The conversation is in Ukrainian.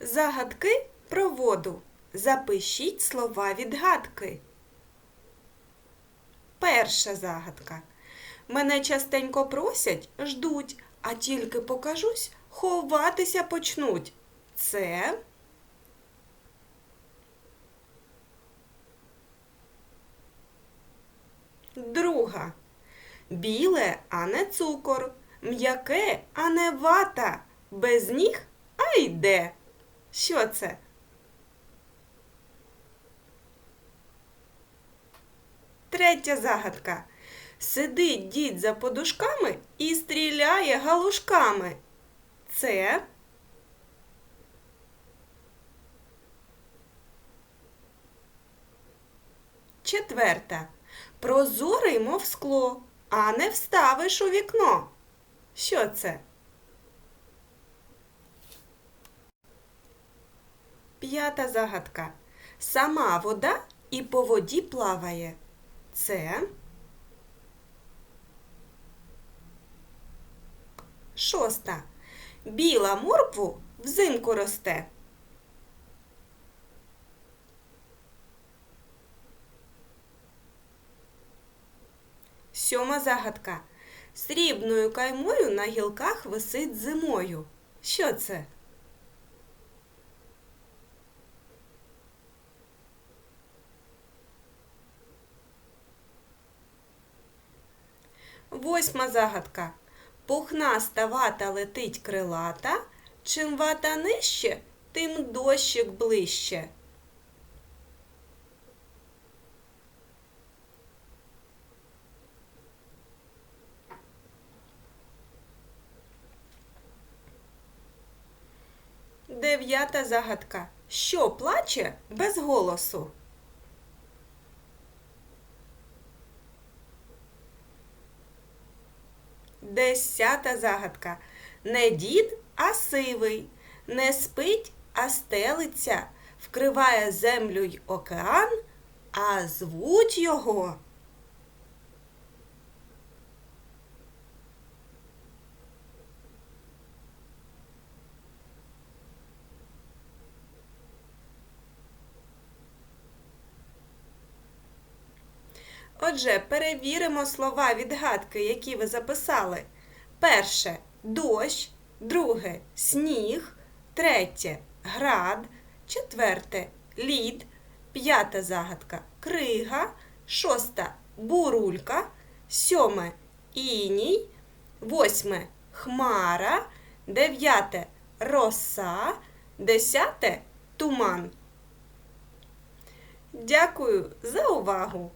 Загадки про воду. Запишіть слова відгадки. Перша загадка. Мене частенько просять, ждуть, а тільки покажусь, ховатися почнуть. Це друга. Біле, а не цукор, м'яке, а не вата, без ніг, а йде. Що це? Третя загадка. Сидить дід за подушками і стріляє галушками. Це четверта. Прозорий, мов скло, а не вставиш у вікно. Що це? П'ята загадка. Сама вода і по воді плаває. Це шоста. Біла моркву взимку росте. Сьома загадка. Срібною каймою на гілках висить зимою. Що це? Восьма загадка. Пухнаста вата летить крилата. Чим вата нижче, тим дощик ближче. Дев'ята загадка. Що плаче без голосу? Десята загадка. Не дід, а сивий, не спить, а стелиться, вкриває землю й океан, а звуть його. Отже, перевіримо слова відгадки, які ви записали. Перше дощ, друге сніг, третє град, четверте лід, п'ята загадка крига, шоста бурулька, сьоме іній, восьме хмара, дев'яте роса, десяте туман. Дякую за увагу!